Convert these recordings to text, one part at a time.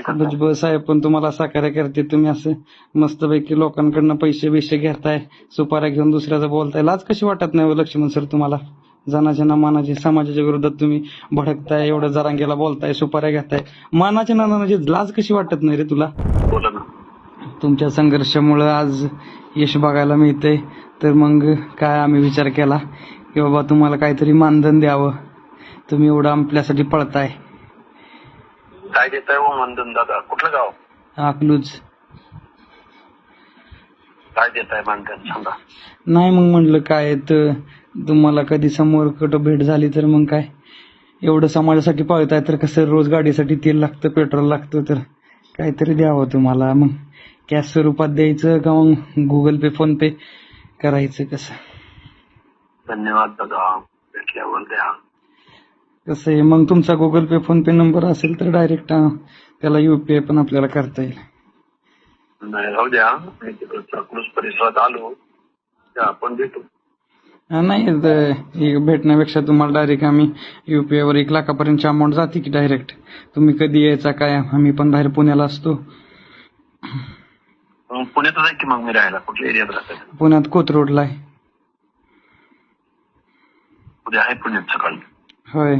काय भुजबळ साहेब पण तुम्हाला सहकार्य करते. तुम्ही असं मस्तपैकी लोकांकडनं पैसे बिशे घेताय सुपाऱ्या घेऊन दुसऱ्याचं बोलताय लाज कशी वाटत नाही हो लक्ष्मण सर तुम्हाला? जनाच्या ना मानाची समाजाच्या विरोधात तुम्ही भडकताय एवढं जरांगेला बोलताय सुपाऱ्या घेताय. मानाच्या नानाची लाज कशी वाटत नाही रे तुला? तुमच्या संघर्षामुळं आज यश बघायला मिळतंय. तर मग काय आम्ही विचार केला? की बाबा तुम्हाला काहीतरी मानधन द्यावं. तुम्ही एवढं आपल्यासाठी पळताय. काय देताय हो मानधन दादा? कुठलं गाव? अकलूज. काय देताय मानधन? सांगा. नाही मग म्हटलं काय तर तुम्हाला कधी समोर कुठं भेट झाली तर मग काय? एवढं समाजासाठी पळताय तर कसं रोज गाडीसाठी तेल लागतं पेट्रोल लागतं तर काहीतरी द्यावं तुम्हाला. मग कॅश स्वरूपात द्यायचं का मग गुगल पे फोन पे करायचं कसं? धन्यवाद दादा. भेटल्यावर द्या. कसं आहे मग तुमचा Google Pay PhonePe number असेल तर डायरेक्ट त्याला युपीआय पण आपल्याला करता येईल. नाही राहू द्या. परिसरात आलो. आपण भेटू. हा, नाही भेटण्यापेक्षा तुम्हाला डायरेक्ट आम्ही युपीआय वर एक लाखापर्यंतची अमाऊंट जाते की डायरेक्ट तुम्ही कधी यायचा काय आम्ही पण बाहेर पुण्याला असतो. आहे की मग मी राहायला? कुठल्या एरियात राहतात पुण्यात कोथरूडला आहे पुण्यात सकाळी. होय.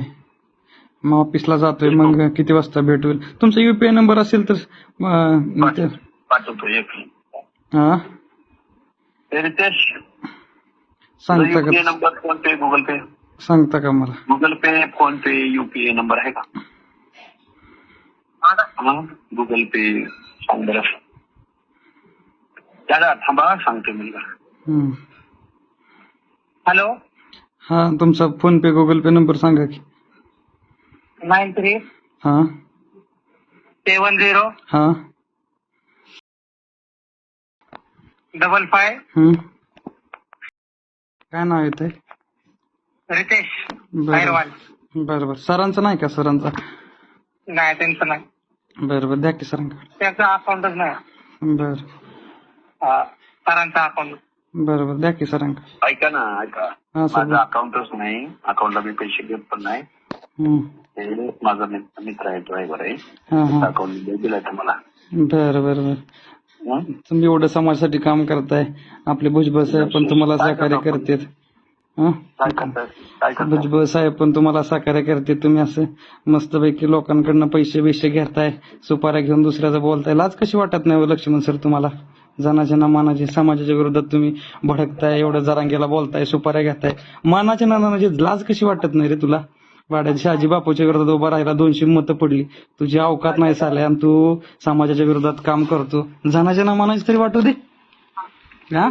मग ऑफिसला जातोय मग किती वाजता भेट होईल? तुमचा युपीआय नंबर असेल तर अं, ते- पाठवतो एक हा? ते रितेश सांगता युपीआय का? Number PhonePe Google Pay सांगता का मला? Google Pay PhonePe UPI number आहे का? गुगल पे सांग बरं. दादा थांबा सांगतो मी हम्म. हॅलो हा तुमचा PhonePe Google Pay number सांगा की. नाईन थ्री हा. सेवन झिरो हा. डबल फाय हम्म. काय नाव येत रितेश बरं. खैरवाल बरं बरं. सरांचं नाही का? सरांचा? नाही त्यांचं नाही. बरं बरं. द्या की सरांकडे. त्याचं अकाउंटच नाही. बरं. हा, सरांचं अकाउंट बरं बरं. द्या की सरांकडे. ऐका ना ऐका. हा सर. माझं अकाउंटच नाही. अकाउंटला मी पैसे घेत पण नाही. माझा मित्र आहे ड्रायव्हर आहे. अकाउंट दिलाय तुम्हाला. बरं बरं बरं? तुम्ही एवढं समाजासाठी काम करताय. आपले भुजबळ साहेब पण तुम्हाला सहकार्य करतात. भुजबळ साहेब पण तुम्हाला सहकार्य करते तुम्ही असं मस्तपैकी लोकांकडनं पैसे बिशे घेताय. सुपाऱ्या घेऊन दुसऱ्याचं बोलताय. लाज कशी वाटत नाही हो लक्ष्मण सर तुम्हाला? जनाच्या ना मानाची समाजाच्या विरोधात तुम्ही भडकताय. एवढं जरांगेला बोलताय सुपाऱ्या घेताय. मानाच्या नानाची लाज कशी वाटत नाही रे तुला? भाड्यात शहाजी बापूच्या विरोधात उभा राहिला दोनशे मतं पडली. तुझी अवकात नाही साले आणि तू समाजाच्या विरोधात काम करतो. जनाच्या नामानाची तरी वाटू दे. हा?